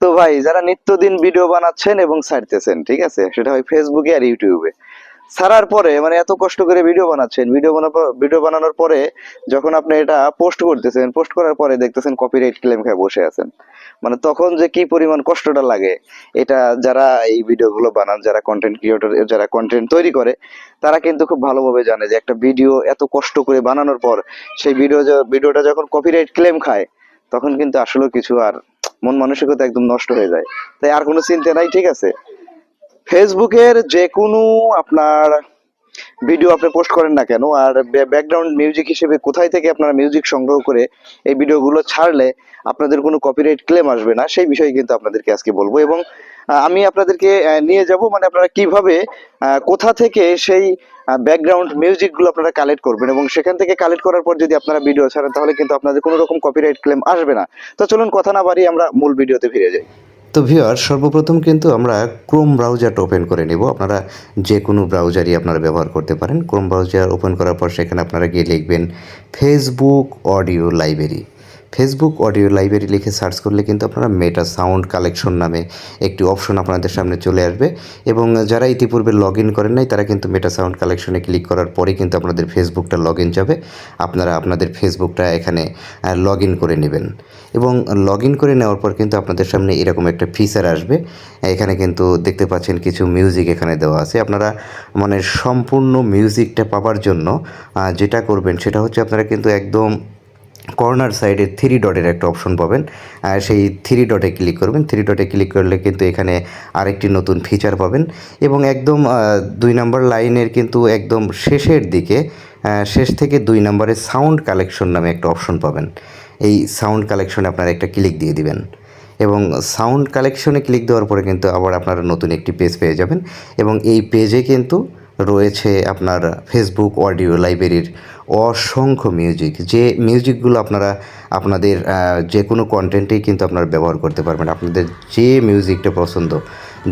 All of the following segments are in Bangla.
তো ভাই, যারা নিত্যদিন ভিডিও বানাচ্ছেন এবং ছাড়তেছেন, ঠিক আছে? সেটা হয় ফেসবুকে আর ইউটিউবে ছাড়ার পরে মানে এত কষ্ট করে ভিডিও বানাচ্ছেন ভিডিও ভিডিও বানানোর পরে যখন আপনি এটা পোস্ট করতেছেন পোস্ট করার পরে দেখতেছেন কপিরাইট ক্লেম খেয়ে বসে আছেন। মানে তখন যে কি পরিমাণ কষ্টটা লাগে, এটা যারা এই ভিডিওগুলো বানান, যারা কন্টেন্ট ক্রিয়েটর যারা কন্টেন্ট তৈরি করে, তারা কিন্তু খুব ভালোভাবে জানে যে একটা ভিডিও এত কষ্ট করে বানানোর পর, সেই ভিডিও ভিডিওটা যখন কপিরাইট ক্লেম খায়, তখন কিন্তু আসলে কিছু আর মন মানসিকতা একদম নষ্ট হয়ে যায়। তাই আর কোনো চিন্তা নাই, ঠিক আছে? ফেসবুকের যে কোনো আপনার ভিডিও আপনি পোস্ট করেন না কেন, আর ব্যাকগ্রাউন্ড মিউজিক হিসেবে কোথায় থেকে আপনারা মিউজিক সংগ্রহ করে এই ভিডিওগুলো ছাড়লে আপনাদের কোনো কপিরাইট ক্লেম আসবে না, সেই বিষয়ে কিন্তু আপনাদেরকে আজকে বলব। এবং আমি আপনাদেরকে নিয়ে যাব মানে আপনারা কীভাবে কোথা থেকে সেই ব্যাকগ্রাউন্ড মিউজিকগুলো আপনারা কালেক্ট করবেন এবং সেখান থেকে কালেক্ট করার পর যদি আপনারা ভিডিও ছাড়েন, তাহলে কিন্তু আপনাদের কোনো রকম কপিরাইট ক্লেম আসবে না। তো চলুন কথা না বাড়িয়ে আমরা মূল ভিডিওতে ফিরে যাই। তো ভিওর সর্বপ্রথম কিন্তু আমরা ক্রোম ব্রাউজারটা ওপেন করে নেব। আপনারা যে কোনো ব্রাউজারই আপনারা ব্যবহার করতে পারেন। ক্রোম ব্রাউজার ওপেন করার পর সেখানে আপনারা গিয়ে লিখবেন Facebook audio library Facebook audio library লিখে সার্চ করলে কিন্তু আপনারা মেটা সাউন্ড কালেকশন নামে একটি অপশন আপনাদের সামনে চলে আসবে। এবং যারা ইতিপূর্বে লগ ইন করেন নাই, তারা কিন্তু মেটা সাউন্ড কালেকশনে ক্লিক করার পরেই কিন্তু আপনাদের ফেসবুকটা লগ ইন যাবে। আপনারা আপনাদের ফেসবুকটা এখানে লগ ইন করে নেবেন। এবং লগ ইন করে নেওয়ার পর কিন্তু আপনাদের সামনে এরকম একটা ফিচার আসবে। এখানে কিন্তু দেখতে পাচ্ছেন কিছু মিউজিক এখানে দেওয়া আছে। আপনারা মানে সম্পূর্ণ মিউজিকটা পাওয়ার জন্য যেটা করবেন সেটা হচ্ছে আপনারা কিন্তু একদম কর্নার সাইডে থ্রি ডটের একটা অপশন পাবেন। সেই থ্রি ডটে ক্লিক করবেন। থ্রি ডটে ক্লিক করলে কিন্তু এখানে আরেকটি নতুন ফিচার পাবেন। এবং একদম দুই নম্বর লাইনের কিন্তু একদম শেষের দিকে শেষ থেকে দুই নম্বরে সাউন্ড কালেকশন নামে একটা অপশন পাবেন। এই সাউন্ড কালেকশনে আপনারা একটা ক্লিক দিয়ে দিবেন। এবং সাউন্ড কালেকশনে ক্লিক দেওয়ার পরে কিন্তু আবার আপনারা নতুন একটি পেজ পেয়ে যাবেন। এবং এই পেজে কিন্তু রয়েছে আপনার ফেসবুক অডিও লাইব্রেরির অসংখ্য মিউজিক যে মিউজিকগুলো আপনারা, আপনাদের যে কোনো কন্টেন্টেই কিন্তু আপনারা ব্যবহার করতে পারবেন। আপনাদের যে মিউজিকটা পছন্দ,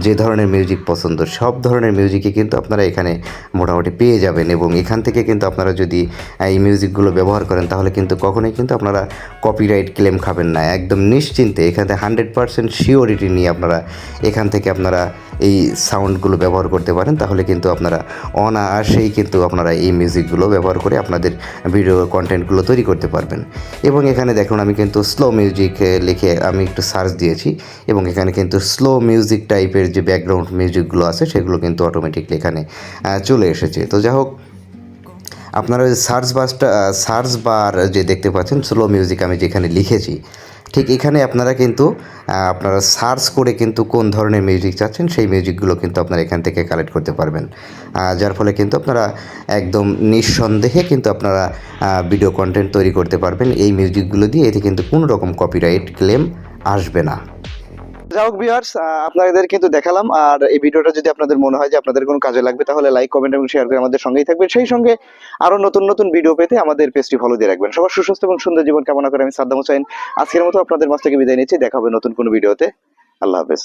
যে ধরনের মিউজিক পছন্দ, সব ধরনের মিউজিকই কিন্তু আপনারা এখানে মোটামুটি পেয়ে যাবেন এবং এখান থেকে কিন্তু আপনারা যদি এই মিউজিকগুলো ব্যবহার করেন, তাহলে কিন্তু কখনোই কিন্তু আপনারা কপিরাইট ক্লেম খাবেন না। একদম নিশ্চিন্তে এখানে হান্ড্রেড পারসেন্ট শিওরিটি নিয়ে আপনারা, এখান থেকে আপনারা এই সাউন্ডগুলো ব্যবহার করতে পারেন, তাহলে কিন্তু আপনারা অনায়াসেই কিন্তু আপনারা এই মিউজিকগুলো ব্যবহার করে আপনাদের ভিডিও কন্টেন্টগুলো তৈরি করতে পারবেন। এবং এখানে দেখুন, আমি কিন্তু স্লো মিউজিক লিখে আমি একটু সার্চ দিয়েছি, এবং এখানে কিন্তু স্লো মিউজিক টাইপের যে ব্যাকগ্রাউন্ড মিউজিকগুলো আছে, সেগুলো কিন্তু অটোমেটিকলি এখানে চলে এসেছে। তো যাই হোক, আপনারা সার্চ বাসটা সার্চ বার যে দেখতে পাচ্ছেন স্লো মিউজিক আমি যেখানে লিখেছি ঠিক এখানে আপনারা কিন্তু আপনারা সার্চ করে কিন্তু কোন ধরনের মিউজিক চাচ্ছেন, সেই মিউজিকগুলো কিন্তু আপনারা এখান থেকে কালেক্ট করতে পারবেন। যার ফলে কিন্তু আপনারা একদম নিঃসন্দেহে কিন্তু আপনারা ভিডিও কন্টেন্ট তৈরি করতে পারবেন। এই মিউজিকগুলো দিয়ে এতে কিন্তু কোনো রকম কপিরাইট ক্লেম আসবে না। যাই হোক ভিউয়ার্স আপনাদের কিন্তু দেখালাম। আর এই ভিডিওটা যদি আপনাদের মনে হয় যে আপনাদের কোনো কাজে লাগবে, তাহলে লাইক কমেন্ট এবং শেয়ার করে আমাদের সঙ্গেই থাকবেন। সেই সঙ্গে আরও নতুন নতুন ভিডিও পেতে আমাদের পেজটি ফলো দিয়ে রাখবেন। সবার সুস্বাস্থ্য এবং সুন্দর জীবন কামনা করে আমি সাদ্দাম হোসেন। আজকের মতো আপনাদের মাছ থেকে বিদায় নিচ্ছি। দেখা হবে নতুন কোনো ভিডিওতে আল্লাহ হাফেজ।